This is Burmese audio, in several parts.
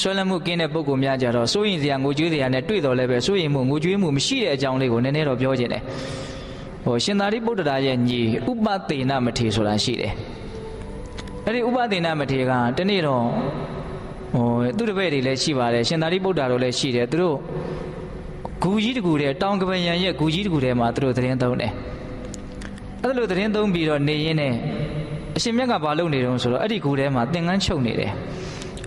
ဆွဲလန်းမှုကင်းတဲ့ပုဂ္ဂိုလ်များကြတော့စိုးရင်စရာငိုကြွေးစရာနဲ့တွေ့တော်လည်းပဲစိုးရင်မှုငိုကြွေးမှုမရှိတဲ့အကြောင်းလေးကိုနည်းနည်းတော့ပြောခြင်းတယ်ဟိုရှင်သာရိပုတ္တရာရဲ့ညီဥပသေနမထေဆိုတာရှိတယ်အဲ့ဒီဥပသေနမထေကတနေ့တော့ဟိုသူတပည့်တွေလည်းရှိပါတယ်ရှင်သာရိပုတ္တရာတို့လည်းရှိတယ်သူတို့ဂူကြီးတကူတဲ့တောင်ကပယံရဲ့ဂူကြီးတကူထဲမှာသူတို့သတင်းသုံးတယ်အဲ့လိုသတင်းသုံးပြီးတော့နေရင်းနဲ့အရှင်မြတ်ကဘာလုပ်နေတုံးဆိုတော့အဲ့ဒီဂူထဲမှာသင်္ကန်းချုပ်နေတယ်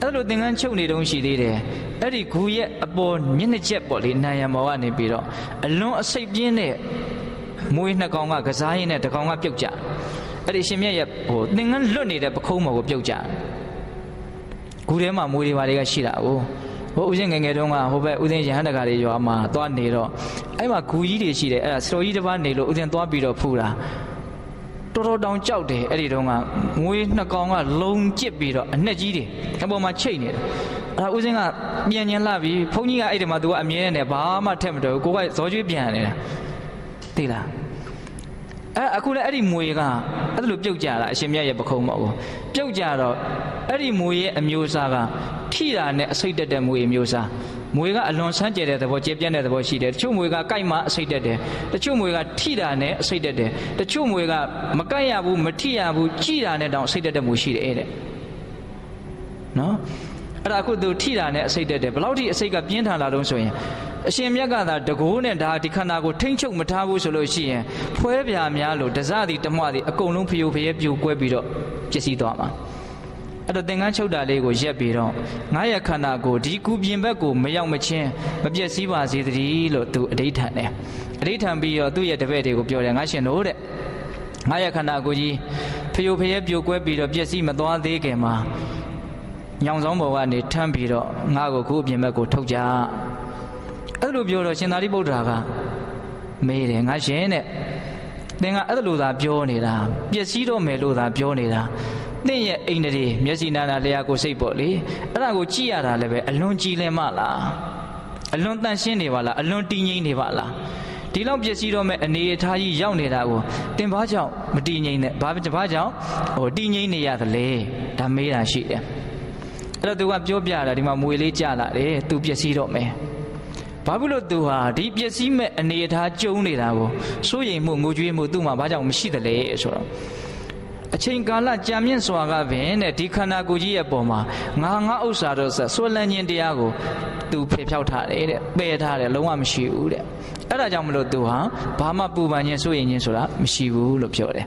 အဲ့လိုသင်္ကန်းချုပ်နေတုံးရှိသေးတယ်အဲ့ဒီဂူရဲ့အပေါ်မျက်နှာချက်ပေါ့လေနာယံမောကနေပြီးတော့အလွန်အစိတ်ပြင်းတဲ့မွေးနှစ်ကောင်ကကစားရင်းနဲ့တစ်ကောင်ကပြုတ်ကြအဲ့ဒီရှင်မြတ်ရဲ့ဟိုသင်္ကန်းလွတ်နေတဲ့ပခုံးမော်ကိုပြုတ်ကြဂူထဲမှာမွေးတွေပါတွေကရှိတာကိုဟိုဦးဇင်းငယ်ငယ်တုန်းကဟိုဘက်ဦးဇင်းရဟန်းတကာတွေရွာမှာသွားနေတော့အဲ့မှာဂူကြီးတွေရှိတယ်အဲ့ဒါစတော်ကြီးတစ်ပါးနေလို့ဦးဇင်းသွားပြီးတော့ဖူးတာ တော်တော်တောင်ကြောက်တယ်အဲ့ဒီတုန်းကငွေနှစ်ကောင်ကလုံကျစ်ပြီးတော့အနှက်ကြီးတွေအပေါ်မှာချိတ်နေတယ်အဲ့ဒါဦးစင်းကပြန်ញင်လာပြီဘုန်းကြီးကအဲ့ဒီမှာသူကအမြဲနဲ့ဘာမှထက်မတော်ဘူးကိုကဇောကျွေးပြန်နေတာသိလား အဲ့အခုလည်းအဲ့ဒီမွေကအဲ့လိုပြုတ်ကြတာအရှင်မြတ်ရဲ့ပခုံးမဟုတ်ဘူးပြုတ်ကြတော့အဲ့ဒီမွေရဲ့အမျိုးအစားကထိတာနဲ့အစိတ်တက်တဲ့မွေအမျိုးအစားမွေကအလွန်ဆန်းကျယ်တဲ့သဘောကျေပြန့်တဲ့သဘောရှိတယ်တချို့မွေကကိုက်မှအစိတ်တက်တယ်တချို့မွေကထိတာနဲ့အစိတ်တက်တယ်တချို့မွေကမကိုက်ရဘူးမထိရဘူးကြည်တာနဲ့တောင်အစိတ်တက်တဲ့မွေရှိတယ်တဲ့နော်အဲ့ဒါအခုသူထိတာနဲ့အစိတ်တက်တယ်ဘယ်လောက်ထိအစိတ်ကပြင်းထန်လာတော့ဆိုရင် အရှင်မြတ်ကသာတကိုးနဲ့ဒါဒီခန္ဓာကိုထိမ့်ချုပ်မထားဘူးဆိုလို့ရှိရင်ဖွဲပြာများလို့တစသည်တမွသည်အကုန်လုံးဖျို့ဖျဲပြိုကွဲပြီးတော့ပျက်စီးသွားမှာအဲ့တော့သင်္ကန်းချုပ်တာလေးကိုရက်ပြီးတော့ငါရဲ့ခန္ဓာကိုဒီကူပြင်ဘက်ကိုမရောက်မချင်းမပျက်စီးပါစေတည်းလို့သူအဋိဌံတယ်အဋိဌံပြီးတော့သူ့ရဲ့တပည့်တွေကိုပြောတယ်ငါရှင်တို့တဲ့ငါရဲ့ခန္ဓာကိုကြီးဖျို့ဖျဲပြိုကွဲပြီးတော့ပျက်စီးမသွားသေးခင်မှာညောင်ဆောင်ဘော်ကနေထမ်းပြီးတော့ငါ့ကိုခုအပြင်ဘက်ကိုထုတ်ကြ အဲ့လိုပြောတော့ရှင်သာရိပုတ္တရာကမေးတယ်ငါရှင်တဲ့သင်ကအဲ့လိုသာပြောနေတာပျက်စီးတော့မယ်လို့သာပြောနေတာသင်ရဲ့အိန္ဒြေမျက်စိနာနာလျာကိုစိတ်ပေါ့လေအဲ့ဒါကိုကြည့်ရတာလည်းပဲအလွန်ကြည်လင်မလားအလွန်တန်ရှင်းနေပါလားအလွန်တည်ငြိမ်နေပါလားဒီလောက်ပျက်စီးတော့မဲ့အနေအထားကြီးရောက်နေတာကိုတင်ဘာကြောင့်မတည်ငြိမ်နဲ့ဘာဘာကြောင့်ဟိုတည်ငြိမ်နေရသလဲဒါမေးတာရှိတယ်အဲ့တော့သူကပြောပြတာဒီမှာမွေလေးကြလာတယ်သူပျက်စီးတော့မယ် ဘာဖြစ်လို့သူဟာဒီပျက်စီးမဲ့အနေအထားကြုံနေတာကိုစိုးရိမ်မှုငိုကြွေးမှုသူ့မှာဘာကြောင့်မရှိသလဲဆိုတော့အချိန်ကာလကြာမြင့်စွာကပင်တဲ့ဒီခန္ဓာကိုယ်ကြီးရဲ့ပုံမှာငါငါဥစ္စာတော့ဆိုဆွဲလန်းခြင်းတရားကိုသူဖေဖြောက်ထားတယ်တဲ့ပယ်ထားတယ်လုံးဝမရှိဘူးတဲ့အဲ့ဒါကြောင့်မလို့သူဟာဘာမှပူပန်ခြင်းစိုးရိမ်ခြင်းဆိုတာမရှိဘူးလို့ပြောတယ်